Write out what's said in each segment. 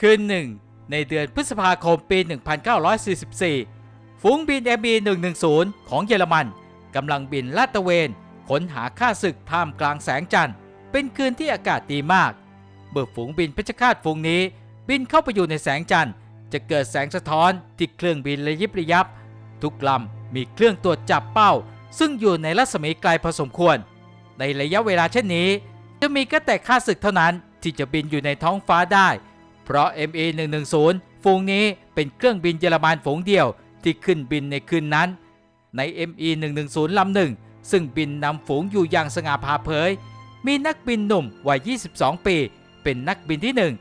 คืนหนึ่งในเดือนพฤษภาคมปี 1944 ฝูงบิน MB110 ของเยอรมันกำลังบินลาดตระเวนค้นหาค่าศึกท่ามกลางแสงจันทร์ เป็นคืนที่อากาศดีมากเมื่อฝูงบินเพชฌฆาตฝูงนี้ บินเข้าไปอยู่ในแสงจันทร์ จะเกิดแสงสะท้อนที่เครื่องบินระยิบระยับ ทุกลำมีเครื่องตรวจจับเป้า ซึ่งอยู่ในรัศมีไกลพอสมควร ในระยะเวลาเช่นนี้ จะมีก็แต่ข้าศึกเท่านั้นที่จะบินอยู่ในท้องฟ้าได้ เพราะ ME 110 ฝูงนี้เป็นเครื่องบินเยอรมันฝูงเดียวที่ขึ้นบินในคืนนั้น ใน ME 110 ลำหนึ่ง ซึ่งบินนำฝูงอยู่อย่างสง่าผ่าเผย มีนักบินหนุ่มวัย 22 ปี เป็นนักบินที่หนึ่ง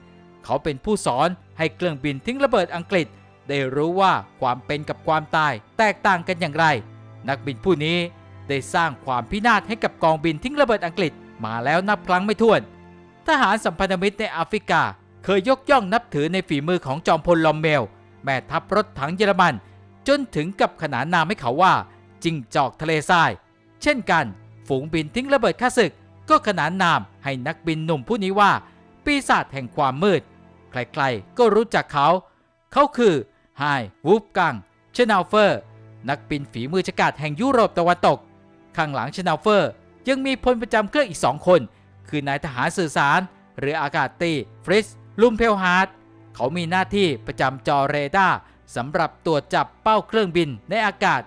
เขาเป็นผู้สอนให้เครื่องบินทิ้งระเบิดอังกฤษ ได้รู้ว่าความเป็นกับความตายแตกต่างกันอย่างไร นักบินผู้นี้ได้สร้างความพินาศให้กับกองบินทิ้งระเบิดอังกฤษมาแล้วนับครั้งไม่ถ้วน ทหารสัมพันธมิตรในแอฟริกา เคยยกย่องนับถือในฝีมือของจอมพลลอมเมล แม่ทัพรถถังเยอรมัน จนถึงกับขนานนามให้เขาว่า จิงจอกทะเลทราย เช่นกัน ฝูงบินทิ้งระเบิดข้าศึก ก็ขนานนามให้นักบินหนุ่มผู้นี้ว่า ปีศาจแห่งความมืด ใครๆก็รู้จักเขา เขาคือไฮวูฟกังเชนาเฟอร์ นักบินฝีมือฉกาจแห่งยุโรปตะวันตก ข้างหลังเชนาเฟอร์ ยังมีพลประจำเครื่องอีกสองคน คือนายทหารสื่อสาร หรืออากาศตีฟริส ลุมเพลฮาร์ดเขามีหน้าที่ประจำจอเรดาร์สำหรับตรวจจับเป้าเครื่องบินในอากาศ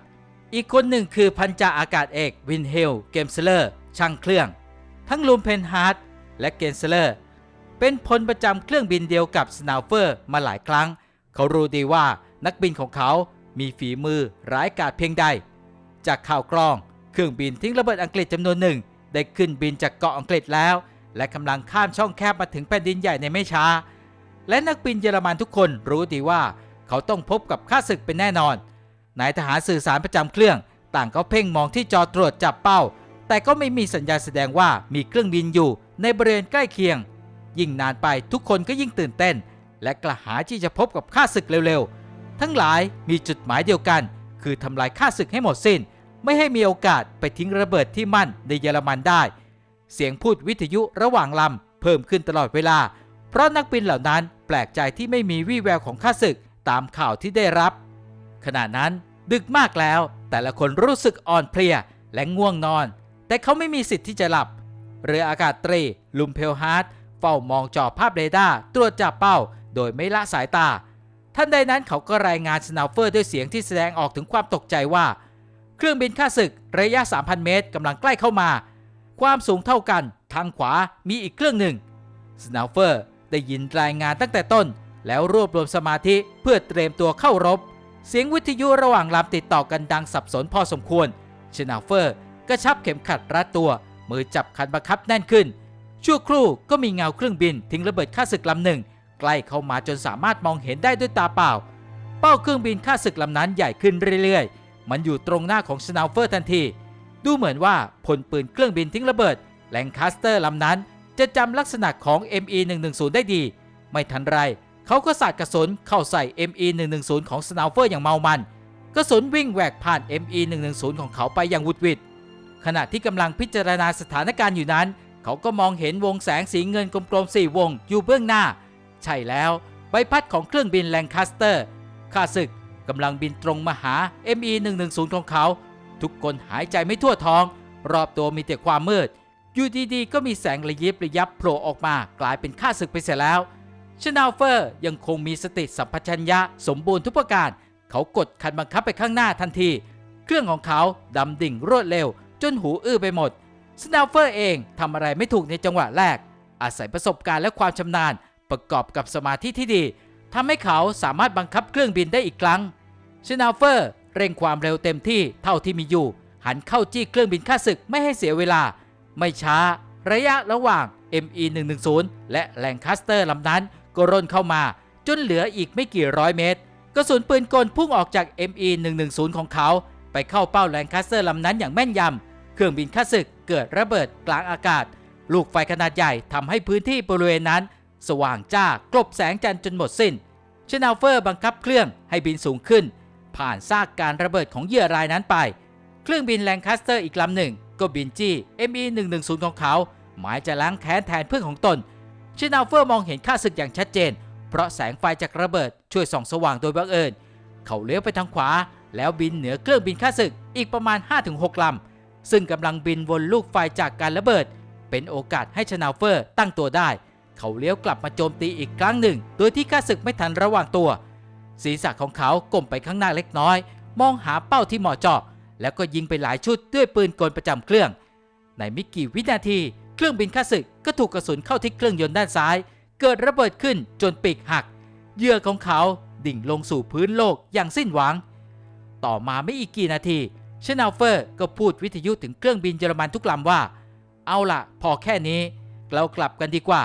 อีกคนหนึ่งคือพันจ่าอากาศเอกวินเฮลเกมเซเลอร์ช่างเครื่อง ทั้งลุมเพนฮาร์ดและเกนเซเลอร์เป็นพลประจำเครื่องบินเดียวกับสนาวเฟอร์มาหลายครั้ง เขารู้ดีว่านักบินของเขามีฝีมือร้ายกาจเพียงใด จากข่าวกรอง เครื่องบินทิ้งระเบิดอังกฤษจำนวนหนึ่ง ได้ขึ้นบินจากเกาะอังกฤษแล้ว และกำลังข้ามช่องแคบมาถึงแผ่นดินใหญ่ในไม่ช้า และนักบินเยอรมันทุกคนรู้ดีว่าเขาต้องพบกับข้าศึกเป็นแน่นอน นายทหารสื่อสารประจำเครื่อง ต่างก็เพ่งมองที่จอตรวจจับเป้า แต่ก็ไม่มีสัญญาณแสดงว่ามีเครื่องบินอยู่ในบริเวณใกล้เคียง ยิ่งนานไปทุกคนก็ยิ่งตื่นเต้น และกระหายที่จะพบกับข้าศึกเร็วๆ ทั้งหลายมีจุดหมายเดียวกัน คือทำลายข้าศึกให้หมดสิ้น ไม่ให้มีโอกาสไปทิ้งระเบิดที่มั่นในเยอรมันได้ เสียงพูดวิทยุระหว่างลำเพิ่มขึ้นตลอดเวลา เพราะนักบินเหล่านั้นแปลกใจที่ไม่มีวี่แววของข้าศึกตามข่าวที่ได้รับ ขณะนั้นดึกมากแล้ว แต่ละคนรู้สึกอ่อนเพลียและง่วงนอน แต่เขาไม่มีสิทธิ์ที่จะหลับ เรืออากาศตรี ลุมเพลฮาร์ดเฝ้ามองจอภาพเรดาร์ตรวจจับเป้า โดยไม่ละสายตา ท่านใดนั้นเขาก็รายงานสนาเฟอร์ด้วยเสียงที่แสดงออกถึงความตกใจว่า เครื่องบินข้าศึกระยะ 3,000 เมตรกำลังใกล้เข้ามา ความสูงเท่ากันทางขวามีอีกเครื่องหนึ่งสนาวเฟอร์ได้ยินรายงานตั้งแต่ต้น แล้วรวบรวมสมาธิเพื่อเตรียมตัวเข้ารบ เสียงวิทยุระหว่างลำติดต่อกันดังสับสนพอสมควรชนาเฟอร์กระชับเข็มขัดรัดตัว มือจับคันบังคับแน่นขึ้น ชั่วครู่ก็มีเงาเครื่องบินทิ้งระเบิดข้าศึกลำหนึ่ง ใกล้เข้ามาจนสามารถมองเห็นได้ด้วยตาเปล่า เป้าเครื่องบินข้าศึกลำนั้นใหญ่ขึ้นเรื่อยๆ มันอยู่ตรงหน้าของสนาวเฟอร์ทันที ดูเหมือนว่าพลปืนเครื่องบินทิ้งระเบิดแลงคาสเตอร์ลำนั้น จะจำลักษณะของ ME 110 ได้ดี ไม่ทันไร เขาก็สาดกระสุนเข้าใส่ ME 110 ของสนาวเฟอร์อย่างเมามัน กระสุนวิ่งแหวกผ่าน ME 110 ของเขาไปอย่างวุดวิดขณะที่กำลังพิจารณาสถานการณ์อยู่นั้น เขาก็มองเห็นวงแสงสีเงินกลมๆสี่วงอยู่เบื้องหน้า ใช่แล้วใบพัดของเครื่องบินแลงคาสเตอร์ข้าศึกกำลังบินตรงมาหา ME 110 ของเขา ทุกคนหายใจไม่ทั่วท้อง รอบตัวมีแต่ความมืด อยู่ดีๆ ก็มีแสงระยิบระยับโผล่ออกมากลายเป็นข้าศึกไปเสียแล้วชนาเฟอร์ยังคงมีสติสัมปชัญญะสมบูรณ์ทุกประการ เขากดคันบังคับไปข้างหน้าทันที เครื่องของเขาดำดิ่งรวดเร็ว จนหูอื้อไปหมดสนาเฟอร์เองทำอะไรไม่ถูกในจังหวะแรก อาศัยประสบการณ์และความชำนาญประกอบกับสมาธิที่ดีทำให้เขาสามารถบังคับเครื่องบินได้อีกครั้งชนาเฟอร์ เร่งความเร็วเต็มที่เท่าที่มีอยู่ หันเข้าจี้เครื่องบินข้าศึกไม่ให้เสียเวลา ไม่ช้า ระยะระหว่าง ME 110และแลงคัสเตอร์ลำนั้นก็ร่นเข้ามา จนเหลืออีกไม่กี่ร้อยเมตร กระสุนปืนกลพุ่งออกจาก ME 110ของเขา ไปเข้าเป้าแลงคัสเตอร์ลำนั้นอย่างแม่นยำ เครื่องบินข้าศึกเกิดระเบิดกลางอากาศ ลูกไฟขนาดใหญ่ทำให้พื้นที่บริเวณนั้น สว่างจ้ากลบแสงจันทร์จนหมดสิ้นชนาเฟอร์บังคับเครื่องให้บินสูงขึ้น ผ่านซากการระเบิดของเหยื่อรายนั้นไป เครื่องบินแลงคัสเตอร์อีกลำหนึ่ง ก็บินจี้ ME 110 ของเขา หมายจะล้างแค้นแทนเพื่อนของตนชินาเฟอร์มองเห็นข้าศึกอย่างชัดเจน เพราะแสงไฟจากระเบิดช่วยส่องสว่างโดยบังเอิญ เขาเลี้ยวไปทางขวา แล้วบินเหนือเครื่องบินข้าศึกอีกประมาณ 5-6ลำซึ่งกำลังบินวนลูกไฟจากการระเบิด เป็นโอกาสให้ชนาเฟอร์ตั้งตัวได้ เขาเลี้ยวกลับมาโจมตีอีกครั้งหนึ่ง โดยที่ข้าศึกไม่ทันระวังตัว ศีรษะของเขาก้มไปข้างหน้าเล็กน้อย มองหาเป้าที่เหมาะเจาะ แล้วก็ยิงไปหลายชุดด้วยปืนกลประจำเครื่อง ในไม่กี่วินาที เครื่องบินข้าศึกก็ถูกกระสุนเข้าที่เครื่องยนต์ด้านซ้าย เกิดระเบิดขึ้นจนปีกหักเหยื่อของเขาดิ่งลงสู่พื้นโลกอย่างสิ้นหวัง ต่อมาไม่อีกกี่นาทีเชนาเฟอร์ก็พูดวิทยุถึงเครื่องบินเยอรมันทุกลำว่า เอาละพอแค่นี้ เรากลับกันดีกว่า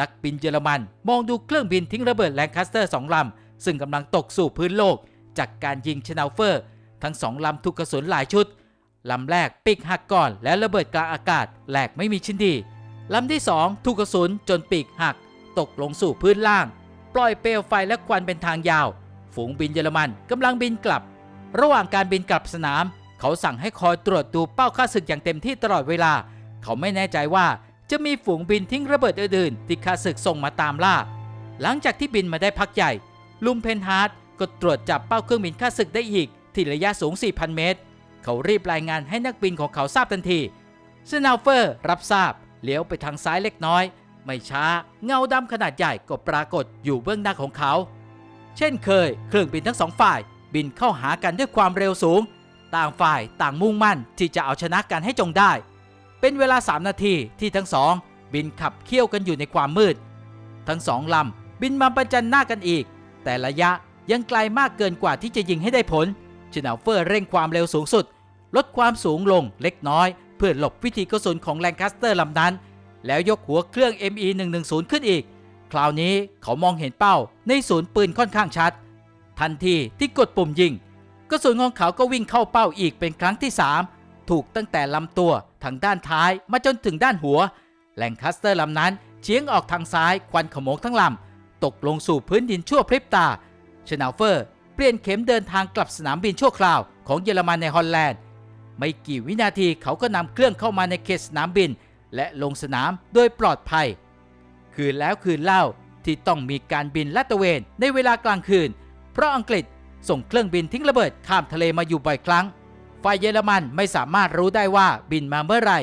นักบินเยอรมันมองดูเครื่องบินทิ้งระเบิดแลงคัสเตอร์สองลำ ซึ่งกำลังตกสู่พื้นโลก จากการยิงชนาเฟอร์ ทั้งสองลำถูกกระสุนหลายชุดลำแรกปีกหักก่อนและระเบิดกลางอากาศแหลกไม่มีชิ้นดีลำที่สองถูกกระสุนจนปีกหัก ตกลงสู่พื้นล่าง ปล่อยเปลวไฟและควันเป็นทางยาว ฝูงบินเยอรมันกำลังบินกลับ ระหว่างการบินกลับสนาม เขาสั่งให้คอยตรวจดูเป้าค่าศึกอย่างเต็มที่ตลอดเวลา เขาไม่แน่ใจว่าจะมีฝูงบินทิ้งระเบิดอื่นๆที่ค่าศึกส่งมาตามล่า หลังจากที่บินมาได้พักใหญ่ ลุมเพนฮาร์ดก็ตรวจจับเป้าเครื่องบินค่าศึกได้อีก ที่ระยะสูง 4,000 เมตร เขารีบรายงานให้นักบินของเขาทราบทันทีสนาเฟอร์รับทราบเลี้ยวไปทางซ้ายเล็กน้อย ไม่ช้าเงาดำขนาดใหญ่ก็ปรากฏอยู่เบื้องหน้าของเขา เช่นเคย เครื่องบินทั้งสองฝ่าย บินเข้าหากันด้วยความเร็วสูง ต่างฝ่ายต่างมุ่งมั่นที่จะเอาชนะกันให้จงได้ เป็นเวลา 3 นาทีที่ทั้งสอง บินขับเคี่ยวกันอยู่ในความมืด ทั้งสองลำบินมาประจันหน้ากันอีก แต่ระยะยังไกลมากเกินกว่าที่จะยิงให้ได้ผลชินาเฟอร์เร่งความเร็วสูงสุด ลดความสูงลงเล็กน้อย เพื่อหลบวิธีกระสุนของแลงคัสเตอร์ลำนั้น แล้วยกหัวเครื่อง ME 110 ขึ้นอีก คราวนี้เขามองเห็นเป้าในศูนย์ปืนค่อนข้างชัด ทันทีที่กดปุ่มยิงกระสุนของเขาก็วิ่งเข้าเป้าอีกเป็นครั้งที่ 3 ถูกตั้งแต่ลำตัวทางด้านท้ายมาจนถึงด้านหัว แลงคัสเตอร์ลำนั้นเฉียงออกทางซ้ายควันขโมงทั้งลำ ตกลงสู่พื้นดินชั่วพริบตาชนาเฟอร์เปลี่ยนเข็มเดินทางกลับสนามบินชั่วคราวของเยอรมันในฮอลแลนด์ ไม่กี่วินาทีเขาก็นำเครื่องเข้ามาในเขตสนามบิน และลงสนามโดยปลอดภัย คืนแล้วคืนเล่าที่ต้องมีการบินลาดตระเวนในเวลากลางคืน เพราะอังกฤษส่งเครื่องบินทิ้งระเบิดข้ามทะเลมาอยู่บ่อยครั้ง ฝ่ายเยอรมันไม่สามารถรู้ได้ว่าบินมาเมื่อไหร่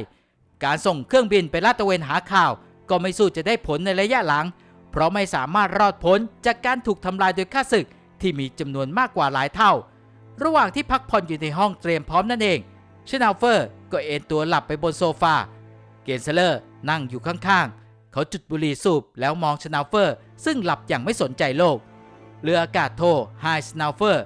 การส่งเครื่องบินไปลาดตระเวนหาข่าว ก็ไม่สู้จะได้ผลในระยะหลัง เพราะไม่สามารถรอดพ้นจากการถูกทำลายโดยข้าศึกที่มีจำนวนมากกว่าหลายเท่า ระหว่างที่พักผ่อนอยู่ในห้องเตรียมพร้อมนั่นเองชนาเฟอร์ก็เอนตัวหลับไปบนโซฟา เกนเซเลอร์นั่งอยู่ข้างๆ เขาจุดบุหรี่สูบแล้วมองชนาเฟอร์ ซึ่งหลับอย่างไม่สนใจโลก เรืออากาศโทไฮสนาเฟอร์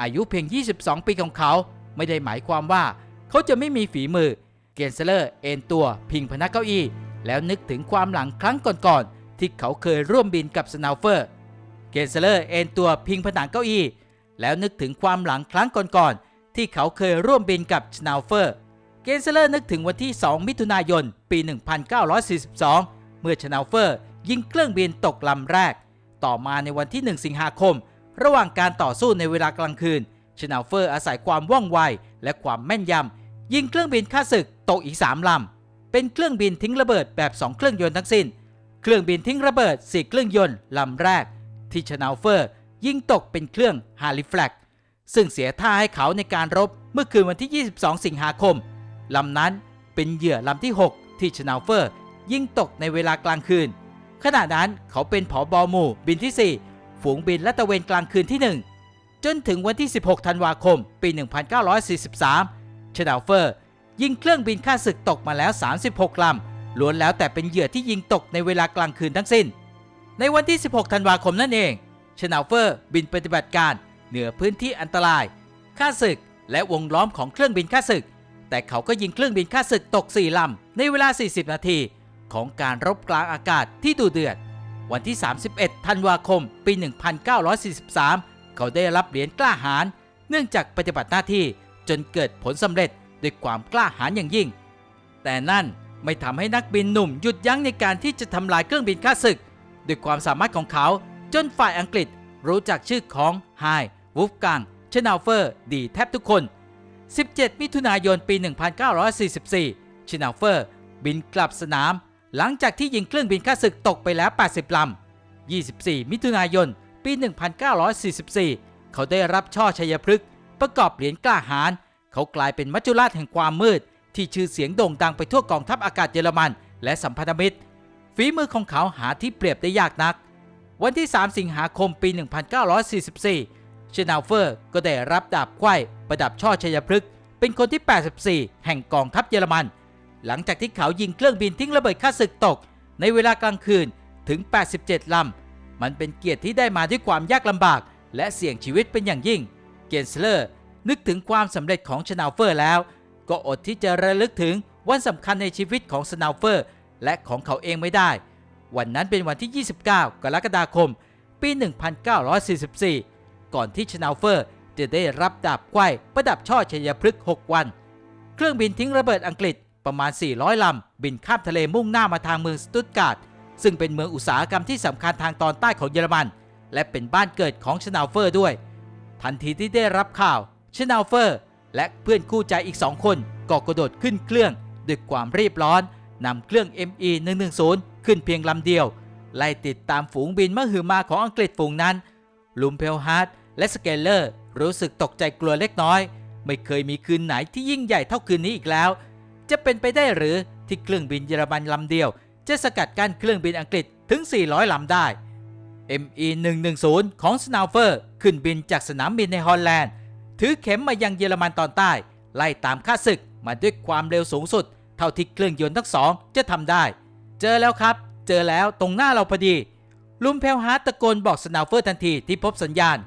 อายุเพียง 22 ปีของเขาไม่ได้หมายความว่า เขาจะไม่มีฝีมือ เกนเซเลอร์เอนตัวพิงพนักเก้าอี้ แล้วนึกถึงความหลังครั้งก่อนๆ ที่เขาเคยร่วมบินกับสนาเฟอร์ เกนเซเลอร์เอนตัวพิงผนังเก้าอี้ แล้วนึกถึงความหลังครั้งก่อนๆที่เขาเคยร่วมบินกับชนาเฟอร์ เกนเซเลอร์นึกถึงวันที่ 2 มิถุนายน ปี 1942 เมื่อชนาเฟอร์ยิงเครื่องบินตกลำแรก ต่อมาในวันที่ 1 สิงหาคม ระหว่างการต่อสู้ในเวลากลางคืนชนาเฟอร์อาศัยความว่องไวและความแม่นยำยิงเครื่องบินฆ่าศึกตกอีก3ลำเป็นเครื่องบินทิ้งระเบิดแบบ 2 เครื่องยนต์ทั้งสิ้น เครื่องบินทิ้งระเบิด4เครื่องยนต์ลำแรก ที่ชนาเฟอร์ยิงตกเป็นเครื่องฮาริแฟลกซึ่งเสียท่าให้เขาในการรบเมื่อคืนวันที่ 22 สิงหาคม ลำนั้นเป็นเหยื่อลำที่ 6 ที่ชนาเฟอร์ ยิงตกในเวลากลางคืน ขณะนั้นเขาเป็นผอบอหมู่บินที่ 4 ฝูงบินและตะเวนกลางคืนที่ 1 จนถึงวันที่ 16 ธันวาคม ปี 1943 ชนาเฟอร์ ยิงเครื่องบินฆ่าศึกตกมาแล้ว 36 ลำ ล้วนแล้วแต่เป็นเหยื่อที่ยิงตกในเวลากลางคืนทั้งสิ้น ในวันที่ 16 ธันวาคมนั่นเองชนาเฟอร์บินปฏิบัติการเหนือพื้นที่อันตรายฆ่าศึก และวงล้อมของเครื่องบินฆ่าศึก แต่เขาก็ยิงเครื่องบินฆ่าศึกตก 4 ลำ ในเวลา 40 นาที ของการรบกลางอากาศที่ดุเดือด วันที่ 31 ธันวาคม ปี 1943 เขาได้รับเหรียญกล้าหาญเนื่องจากปฏิบัติหน้าที่จนเกิดผลสำเร็จด้วยความกล้าหาญอย่างยิ่ง แต่นั่น ไม่ทำให้นักบินหนุ่มหยุดยั้งในการที่จะทำลายเครื่องบินฆ่าศึก ด้วยความสามารถของเขาจนฝ่ายอังกฤษรู้จักชื่อของไฮวูฟกังชนาเฟอร์ ดีแทบทุกคน 17 มิถุนายนปี 1944ชินาเฟอร์ บินกลับสนาม หลังจากที่ยิงเครื่องบินข้าศึกตกไปแล้ว 80 ลำ 24 มิถุนายน ปี 1944 เขาได้รับช่อชัยพฤกษ์ประกอบเหรียญกล้าหาญเขากลายเป็นมัจจุราชแห่งความมืด ที่ชื่อเสียงโด่งดังไปทั่วกองทัพอากาศเยอรมัน และสัมพันธมิตร ฝีมือของเขาหาที่เปรียบได้ยากนัก วันที่ 3 สิงหาคมปี 1944 เชนาเฟอร์ก็ได้รับดาบไขว้ประดับช่อชัยพฤกษ์เป็นคนที่ 84 แห่งกองทัพเยอรมัน หลังจากที่เขายิงเครื่องบินทิ้งระเบิดฆ่าศึกตก ในเวลากลางคืนถึง 87 ลำ มันเป็นเกียรติที่ได้มาด้วยความยากลำบาก และเสี่ยงชีวิตเป็นอย่างยิ่ง เกนสเลอร์นึกถึงความสำเร็จของชนาเฟอร์แล้ว ก็อดที่จะระลึกถึงวันสำคัญในชีวิตของสนาเฟอร์ และของเขาเองไม่ได้ วันนั้นเป็นวันที่ 29 กรกฎาคม ปี 1944 ก่อนที่ชนาเฟอร์จะได้รับดาบไขว้ประดับช่อชัยพฤกษ์6วัน เครื่องบินทิ้งระเบิดอังกฤษประมาณ 400 ลำ บินข้ามทะเลมุ่งหน้ามาทางเมืองสตุตการ์ดซึ่งเป็นเมืองอุตสาหกรรมที่สำคัญทางตอนใต้ของเยอรมัน และเป็นบ้านเกิดของชนาเฟอร์ด้วย ทันทีที่ได้รับข่าวชนาเฟอร์ และเพื่อนคู่ใจอีกสองคนก็กระโดดขึ้นเครื่องด้วยความรีบร้อนนำเครื่อง ME 110 ขึ้นเพียงลำเดียว ไล่ติดตามฝูงบินมหึมาของอังกฤษฝูงนั้น ลุมเพลฮาร์ดและสเกลเลอร์ รู้สึกตกใจกลัวเล็กน้อย ไม่เคยมีคืนไหนที่ยิ่งใหญ่เท่าคืนนี้อีกแล้ว จะเป็นไปได้หรือที่เครื่องบินเยอรมันลำเดียว จะสกัดกั้นเครื่องบินอังกฤษถึง 400 ลำได้ ME 110ของสนาวเฟอร์ขึ้นบินจากสนามบินในฮอลแลนด์ ถือเข็มมายังเยอรมันตอนใต้ ไล่ตามข้าศึกมาด้วยความเร็วสูงสุด เท่าที่เครื่องยนต์ทั้งสองจะทำได้ เจอแล้วครับ เจอแล้วตรงหน้าเราพอดี ลุมเพลฮาร์ตตะโกนบอกสนาวเฟอร์ทันทีที่พบสัญญาณ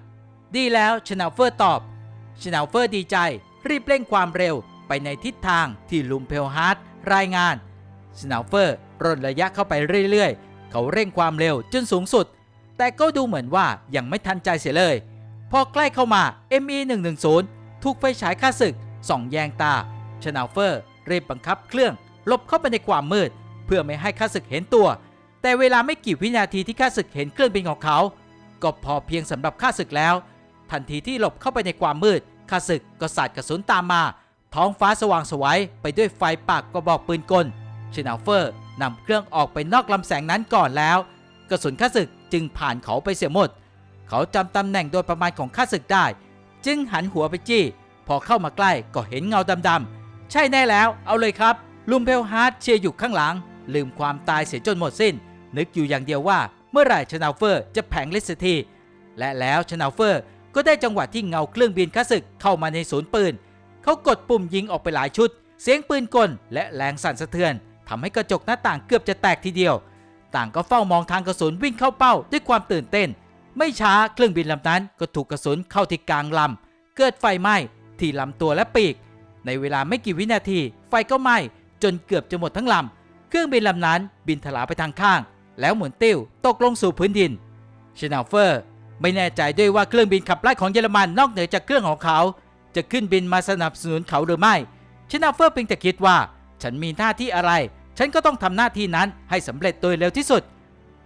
ดีแล้วชนาวเฟอร์ตอบชนาวเฟอร์ดีใจ รีบเร่งความเร็วไปในทิศทางที่ลุมเพลฮาร์ตรายงานชนาวเฟอร์ร่นระยะเข้าไปเรื่อยๆ เขาเร่งความเร็วจนสูงสุด แต่ก็ดูเหมือนว่ายังไม่ทันใจเสียเลย พอใกล้เข้ามา ME 110 ถูกไฟฉายค่าศึกส่องแยงตาชนาวเฟอร์รีบบังคับเครื่องหลบเข้าไปในความมืด เพื่อไม่ให้ค่าศึกเห็นตัว แต่เวลาไม่กี่วินาทีที่ค่าศึกเห็นเครื่องบินของเขา ก็พอเพียงสำหรับค่าศึกแล้ว ทันทีที่หลบเข้าไปในความมืดข้าศึกก็สาดกระสุนตามมา ท้องฟ้าสว่างไสวัยไปด้วยไฟปากกระบอกปืนกลชนาเฟอร์นำเครื่องออกไปนอกลำแสงนั้นก่อนแล้ว กระสุนข้าศึกจึงผ่านเขาไปเสียหมด เขาจำตำแหน่งโดยประมาณของข้าศึกได้ จึงหันหัวไปจี้ พอเข้ามาใกล้ก็เห็นเงาดำๆใช่แน่แล้วเอาเลยครับ ลุมเพลฮาร์ดเชียร์อยู่ข้างหลัง ลืมความตายเสียจนหมดสิ้น นึกอยู่อย่างเดียวว่าเมื่อไหร่ชนาเฟอร์จะแผงลิสทีและแล้วชนาเฟอร์ก็ได้จังหวะที่เงาเครื่องบินข้าศึกเข้ามาในศูนย์ปืน เขากดปุ่มยิงออกไปหลายชุด เสียงปืนกลและแรงสั่นสะเทือนทำให้กระจกหน้าต่างเกือบจะแตกทีเดียว ต่างก็เฝ้ามองทางกระสุนวิ่งเข้าเป้าด้วยความตื่นเต้น ไม่ช้าเครื่องบินลำนั้นก็ถูกกระสุนเข้าที่กลางลำ เกิดไฟไหม้ที่ลำตัวและปีก ในเวลาไม่กี่วินาที ไฟก็ไหม้จนเกือบจะหมดทั้งลำ เครื่องบินลำนั้นบินถลาไปทางข้าง แล้วหมุนติ้วตกลงสู่พื้นดินชนาเฟอร์ ไม่แน่ใจด้วยว่าเครื่องบินขับไล่ของเยอรมันนอกเหนือจากเครื่องของเขา จะขึ้นบินมาสนับสนุนเขาหรือไม่ชนาเฟอร์เพียงแต่คิดว่า ฉันมีหน้าที่อะไร ฉันก็ต้องทำหน้าที่นั้นให้สำเร็จโดยเร็วที่สุด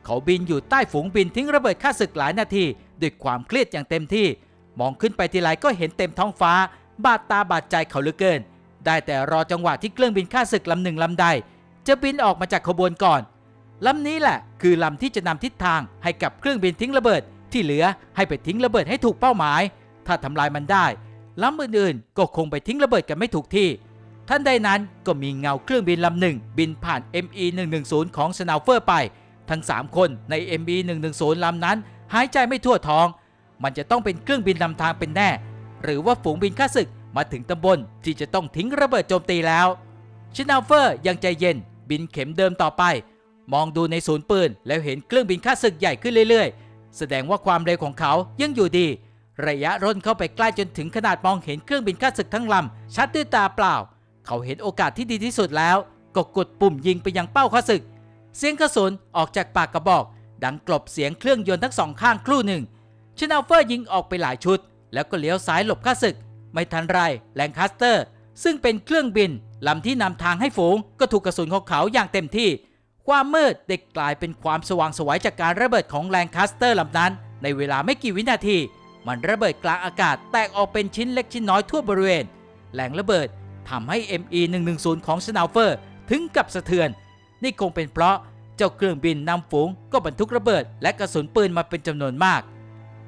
เขาบินอยู่ใต้ฝูงบินทิ้งระเบิดฆ่าศึกหลายนาทีด้วยความเครียดอย่างเต็มที่ มองขึ้นไปทีไรก็เห็นเต็มท้องฟ้า บาดตาบาดใจเขาเหลือเกิน ได้แต่รอจังหวะที่เครื่องบินฆ่าศึกลำหนึ่งลำใด จะบินออกมาจากขบวนก่อนลำนี้แหละคือลำที่จะนำทิศทางให้กับเครื่องบินทิ้งระเบิด ที่เหลือให้ไปทิ้งระเบิดให้ถูกเป้าหมาย ถ้าทำลายมันได้ลำอื่นๆ ก็คงไปทิ้งระเบิดกันไม่ถูกที่ท่านใดนั้นก็มีเงาเครื่องบินลำหนึ่งบินผ่าน ME 110ของสนาวเฟอร์ไป ทั้ง 3 คนใน ME 110ลำนั้น หายใจไม่ทั่วท้อง มันจะต้องเป็นเครื่องบินนำทางเป็นแน่ หรือว่าฝูงบินข้าศึกมาถึงตำบลที่จะต้องทิ้งระเบิดโจมตีแล้วชินาเฟอร์ยังใจเย็น บินเข็มเดิมต่อไป มองดูในศูนย์ปืน แล้วเห็นเครื่องบินข้าศึกใหญ่ขึ้นเรื่อยๆ แสดงว่าความเร็วของเขายังอยู่ดี ระยะร่นเข้าไปใกล้จนถึงขนาดมองเห็นเครื่องบินข้าศึกทั้งลำชัดด้วยตาเปล่า เขาเห็นโอกาสที่ดีที่สุดแล้ว ก็กดปุ่มยิงไปยังเป้าข้าศึก เสียงกระสุนออกจากปากกระบอก ดังกลบเสียงเครื่องยนต์ทั้งสองข้างครู่หนึ่งชนาเฟอร์ยิงออกไปหลายชุด แล้วก็เลี้ยวซ้ายหลบข้าศึก ไม่ทันไรแลงคัสเตอร์ ซึ่งเป็นเครื่องบินลำที่นำทางให้ฝูง ก็ถูกกระสุนของเขาอย่างเต็มที่ ความมืดได้กลายเป็นความสว่างสวยจากการระเบิดของแลงคัสเตอร์ลำนั้น ในเวลาไม่กี่วินาที มันระเบิดกลางอากาศแตกออกเป็นชิ้นเล็กชิ้นน้อยทั่วบริเวณแหล่งระเบิดทำให้ ME 110ของสนาวเฟอร์ถึงกับสะเทือน นี่คงเป็นเพราะเจ้าเครื่องบินนำฝูงก็บรรทุกระเบิด และกระสุนปืนมาเป็นจำนวนมาก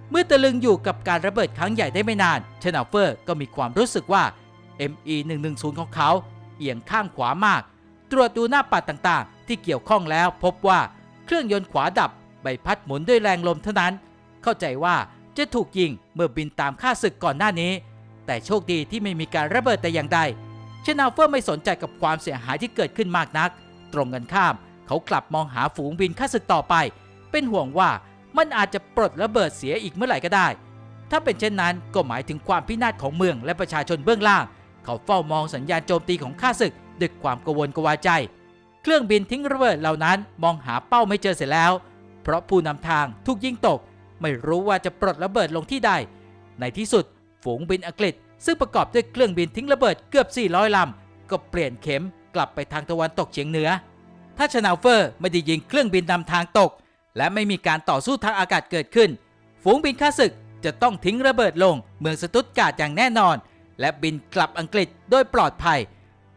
เมื่อตะลึงอยู่กับการระเบิดครั้งใหญ่ได้ไม่นานชนาเฟอร์ก็มีความรู้สึกว่า ME 110 ของเขา เอียงข้างขวามาก ตรวจดูหน้าปัดต่างๆ ที่เกี่ยวข้องแล้วพบว่าเครื่องยนต์ขวาดับใบพัดหมุนด้วยแรงลมเท่านั้น เข้าใจว่าจะถูกยิงเมื่อบินตามค่าศึกก่อนหน้านี้ แต่โชคดีที่ไม่มีการระเบิดแต่อย่างใดชนาเฟอร์ไม่สนใจกับความเสียหายที่เกิดขึ้นมากนัก ตรงกันข้าม เขากลับมองหาฝูงบินค่าศึกต่อไป เป็นห่วงว่ามันอาจจะปลดระเบิดเสียอีกเมื่อไหร่ก็ได้ ถ้าเป็นเช่นนั้นก็หมายถึงความพินาศของเมืองและประชาชนเบื้องล่าง เขาเฝ้ามองสัญญาณโจมตีของข้าศึกด้วยความกังวลกวาใจ เครื่องบินทิ้งระเบิดเหล่านั้นมองหาเป้าไม่เจอเสร็จแล้ว เพราะผู้นำทางถูกยิงตก ไม่รู้ว่าจะปลดระเบิดลงที่ใด ในที่สุด ฝูงบินอังกฤษซึ่งประกอบด้วยเครื่องบินทิ้งระเบิดเกือบ 400 ลำ ก็เปลี่ยนเข็ม กลับไปทางตะวันตกเฉียงเหนือ ถ้าชนาเฟอร์ไม่ได้ยิงเครื่องบินนำทางตก และไม่มีการต่อสู้ทางอากาศเกิดขึ้น ฝูงบินข้าศึกจะต้องทิ้งระเบิดลงเมืองสตุตการ์ดอย่างแน่นอน และบินกลับอังกฤษโดยปลอดภัย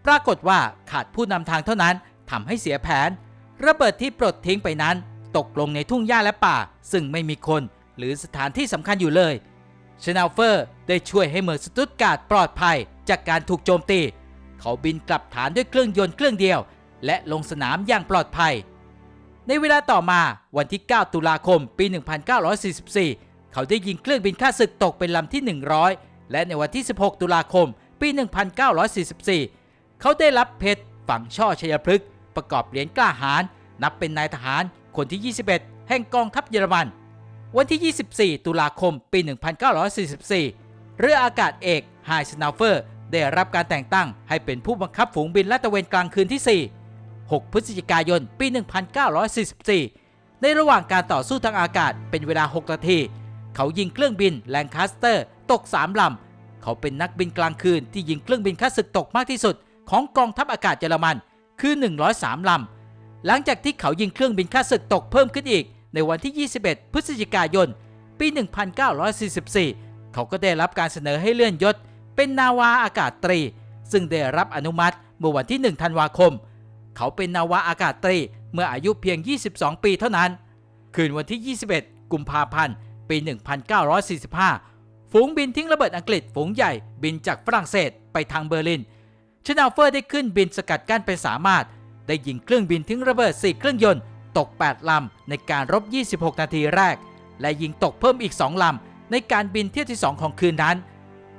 ปรากฏว่าขาดผู้นำทางเท่านั้นทำให้เสียแผน ระเบิดที่ปลดทิ้งไปนั้น ตกลงในทุ่งหญ้าและป่า ซึ่งไม่มีคนหรือสถานที่สำคัญอยู่เลยชนาเฟอร์ได้ช่วยให้เมืองสตุตการ์ดปลอดภัยจากการถูกโจมตี เขาบินกลับฐานด้วยเครื่องยนต์เครื่องเดียว และลงสนามอย่างปลอดภัย ในเวลาต่อมาวันที่ 9 ตุลาคม ปี 1944 เขาได้ยิงเครื่องบินข้าศึกตกเป็นลำที่ 100 และในวันที่ 16 ตุลาคม ปี 1944 เขาได้รับเพชรฝังช่อชัยพฤกษ์ประกอบเหรียญกล้าหาญนับเป็นนายทหารคนที่ 21 แห่งกองทัพเยอรมัน วันที่ 24 ตุลาคม ปี 1944 เรืออากาศเอกไฮสนาเฟอร์ ได้รับการแต่งตั้งให้เป็นผู้บังคับฝูงบินลาดตระเวนกลางคืนที่ 4 6 พฤศจิกายน ปี 1944 ในระหว่างการต่อสู้ทางอากาศเป็นเวลา 6 นาที เขายิงเครื่องบินแลงคาสเตอร์ ตก 3 ลำ เขาเป็นนักบินกลางคืนที่ยิงเครื่องบินข้าศึกตกมากที่สุด ของกองทัพอากาศเยอรมันคือ 103 ลำ หลังจากที่เขายิงเครื่องบินข้าศึกตกเพิ่มขึ้นอีก ในวันที่ 21 พฤศจิกายน ปี 1944 เขาก็ได้รับการเสนอให้เลื่อนยศ เป็นนาวาอากาศตรี ซึ่งได้รับอนุมัติเมื่อวันที่ 1 ธันวาคม เขาเป็นนาวาอากาศตรีเมื่ออายุเพียง 22 ปีเท่านั้น คืนวันที่ 21 กุมภาพันธ์ ปี 1945 ฝูงบินทิ้งระเบิดอังกฤษฝูงใหญ่บินจากฝรั่งเศสไปทางเบอร์ลิน ชนาเฟอร์ได้ขึ้นบินสกัดกั้นเป็นสามารถ ได้ยิงเครื่องบินทิ้งระเบิด 4 เครื่องยนต์ ตก 8 ลำในการรบ 26 นาทีแรก และยิงตกเพิ่มอีก 2 ลำในการบินเที่ยวที่ 2 ของคืนนั้น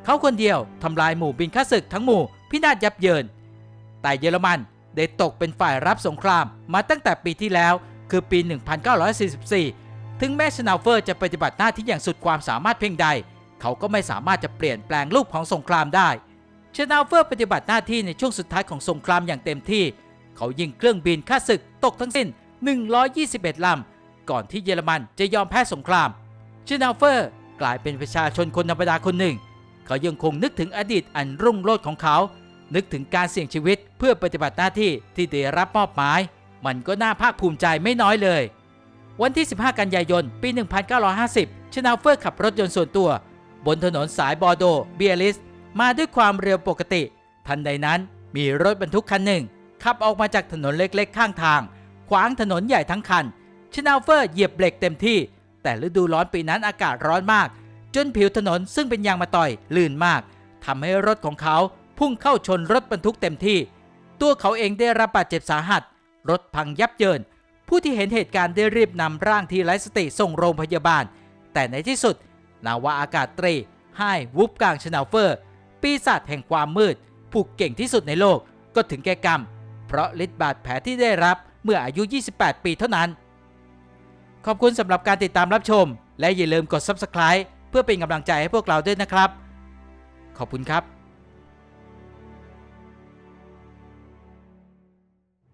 เขาคนเดียวทำลายหมู่บินข้าศึกทั้งหมู่พินาศยับเยิน แต่เยอรมันได้ตกเป็นฝ่ายรับสงครามมาตั้งแต่ปีที่แล้วคือปี 1944 ถึงแม้ชนาเฟอร์จะปฏิบัติหน้าที่อย่างสุดความสามารถเพียงใด เขาก็ไม่สามารถจะเปลี่ยนแปลงรูปของสงครามได้ชนาเฟอร์ปฏิบัติหน้าที่ในช่วงสุดท้ายของสงครามอย่างเต็มที่ เขายิงเครื่องบินฆ่าศึกตกทั้งสิ้น 121 ลำ ก่อนที่เยอรมันจะยอมแพ้สงครามชนาเฟอร์กลายเป็นประชาชนคนธรรมดาคนหนึ่ง เขายังคงนึกถึงอดีตอันรุ่งโรจน์ของเขา นึกถึงการเสี่ยงชีวิตเพื่อปฏิบัติหน้าที่ที่ได้รับมอบหมาย มันก็น่าภาคภูมิใจไม่น้อยเลย วันที่ 15 กันยายน ปี 1950 ชนาเฟอร์ขับรถยนต์ส่วนตัว บนถนนสายบอร์โด เบียริส มาด้วยความเร็วปกติ ทันใดนั้นมีรถบรรทุกคันหนึ่ง ขับออกมาจากถนนเล็กๆ ข้างทาง ขวางถนนใหญ่ทั้งคันชนาเฟอร์เหยียบเบรกเต็มที่ แต่ฤดูร้อนปีนั้นอากาศร้อนมาก จนผิวถนนซึ่งเป็นยางมาต่อยลื่นมากทำให้รถของเขาพุ่งเข้าชนรถบรรทุกเต็มที่ ตัวเขาเองได้รับบาดเจ็บสาหัส รถพังยับเยิน ผู้ที่เห็นเหตุการณ์ได้รีบนำร่างที่ไร้สติส่งโรงพยาบาล แต่ในที่สุด นาวาอากาศตรีไฮวูฟกลางชนาเฟอร์ ปีศาจแห่งความมืด ผู้เก่งที่สุดในโลกก็ถึงแก่กรรม เพราะฤทธิ์บาดแผลที่ได้รับเมื่ออายุ 28 ปีเท่านั้น ขอบคุณสำหรับการติดตามรับชม และอย่าลืมกด Subscribe เพื่อเป็นกำลังใจให้พวกเราด้วยนะครับ ขอบคุณครับ